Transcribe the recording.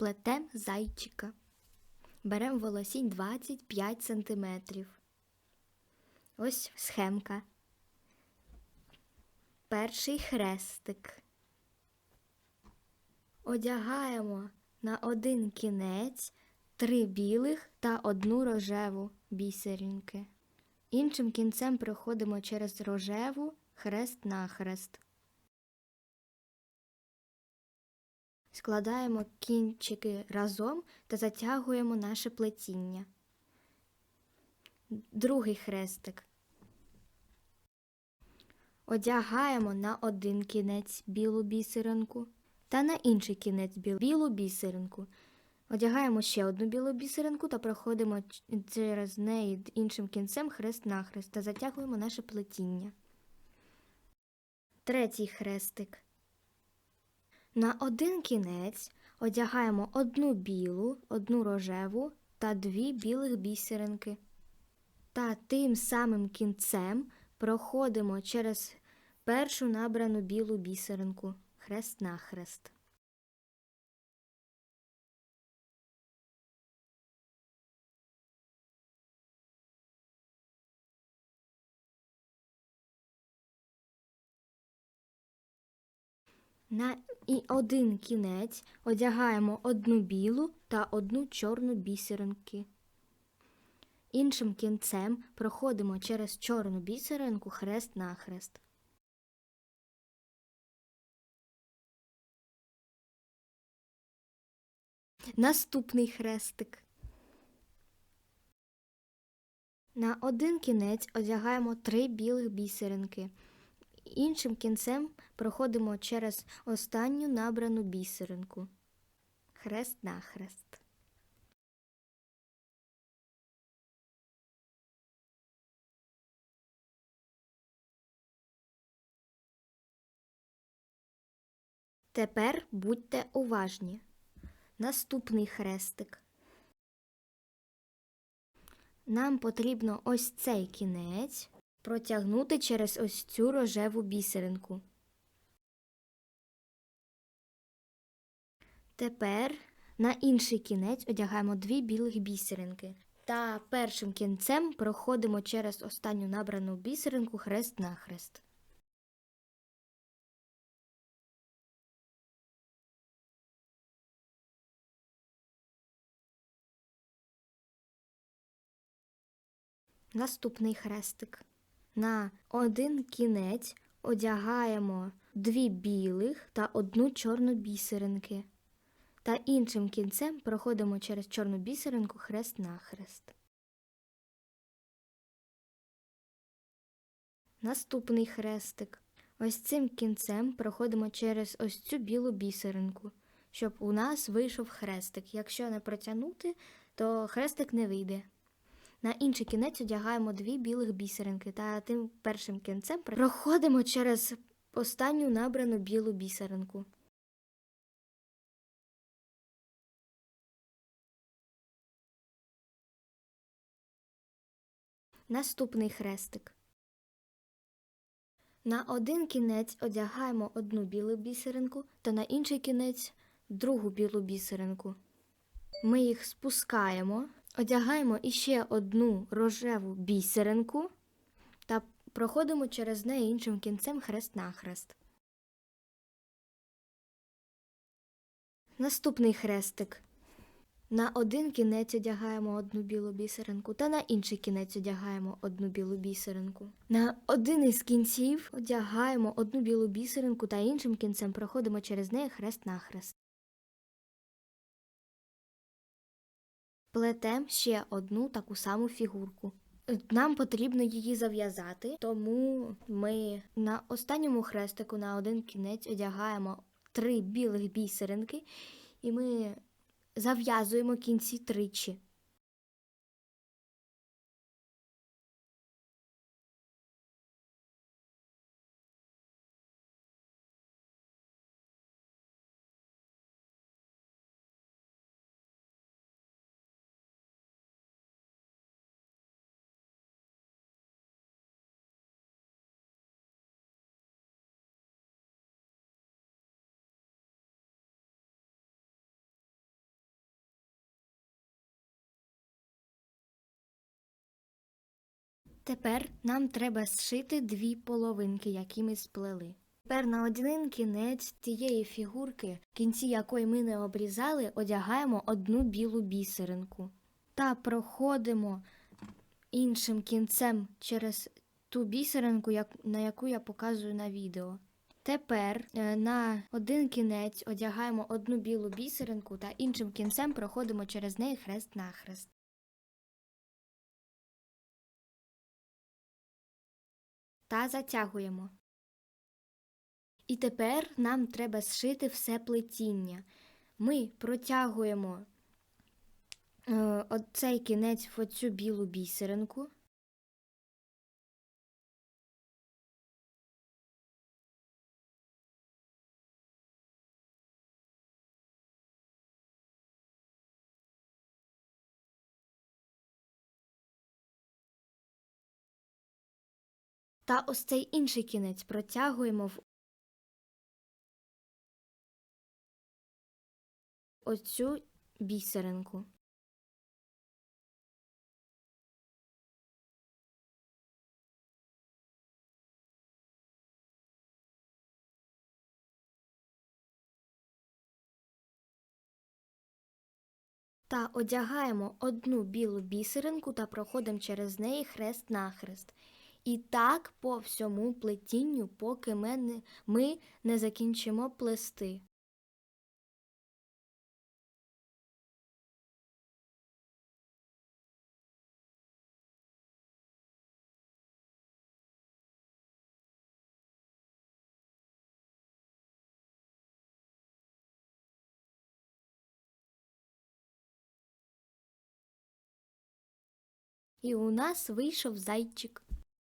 Плетем зайчика. Беремо волосінь 25 см. Ось схемка. Перший хрестик. Одягаємо на один кінець три білих та одну рожеву бісеринки. Іншим кінцем проходимо через рожеву хрест-нахрест. Складаємо кінчики разом та затягуємо наше плетіння. Другий хрестик. Одягаємо на один кінець білу бісеринку та на інший кінець білу бісеринку. Одягаємо ще одну білу бісеринку та проходимо через неї іншим кінцем хрест-нахрест та затягуємо наше плетіння. Третій хрестик. На один кінець одягаємо одну білу, одну рожеву та дві білих бісеринки. Та тим самим кінцем проходимо через першу набрану білу бісеринку хрест-нахрест. На і один кінець одягаємо одну білу та одну чорну бісеринки. Іншим кінцем проходимо через чорну бісеринку хрест-нахрест. Наступний хрестик. На один кінець одягаємо три білих бісеринки. Іншим кінцем проходимо через останню набрану бісеринку. Хрест-нахрест. Тепер будьте уважні. Наступний хрестик. Нам потрібно ось цей кінець протягнути через ось цю рожеву бісеринку. Тепер на інший кінець одягаємо дві білих бісеринки. Та першим кінцем проходимо через останню набрану бісеринку хрест-нахрест. Наступний хрестик. На один кінець одягаємо дві білих та одну чорну бісеринки. Та іншим кінцем проходимо через чорну бісеринку хрест-нахрест. Наступний хрестик. Ось цим кінцем проходимо через ось цю білу бісеринку, щоб у нас вийшов хрестик. Якщо не протягнути, то хрестик не вийде. На інший кінець одягаємо дві білих бісеринки та тим першим кінцем проходимо через останню набрану білу бісеринку. Наступний хрестик. На один кінець одягаємо одну білу бісеринку та на інший кінець другу білу бісеринку. Ми їх спускаємо, одягаємо іще одну рожеву бісеринку та проходимо через неї іншим кінцем хрест-нахрест. Наступний хрестик. На один кінець одягаємо одну білу бісеринку та на інший кінець одягаємо одну білу бісеринку. На один із кінців одягаємо одну білу бісеринку та іншим кінцем проходимо через неї хрест-нахрест. Плетем ще одну таку саму фігурку. Нам потрібно її зав'язати, тому ми на останньому хрестику на один кінець одягаємо три білих бісеринки, і ми зав'язуємо кінці тричі. Тепер нам треба зшити дві половинки, які ми сплели. Тепер на один кінець тієї фігурки, кінці якої ми не обрізали, одягаємо одну білу бісеринку та проходимо іншим кінцем через ту бісеринку, на яку я показую на відео. Тепер е, на один кінець одягаємо одну білу бісеринку та іншим кінцем проходимо через неї хрест-нахрест. Та затягуємо. І тепер нам треба зшити все плетіння. Ми протягуємо е, цей кінець в оцю білу бісеринку. Та ось цей інший кінець протягуємо в оцю бісеринку. Та одягаємо одну білу бісеринку та проходимо через неї хрест-нахрест. І так по всьому плетінню, поки ми не, ми не закінчимо плести. І у нас вийшов зайчик.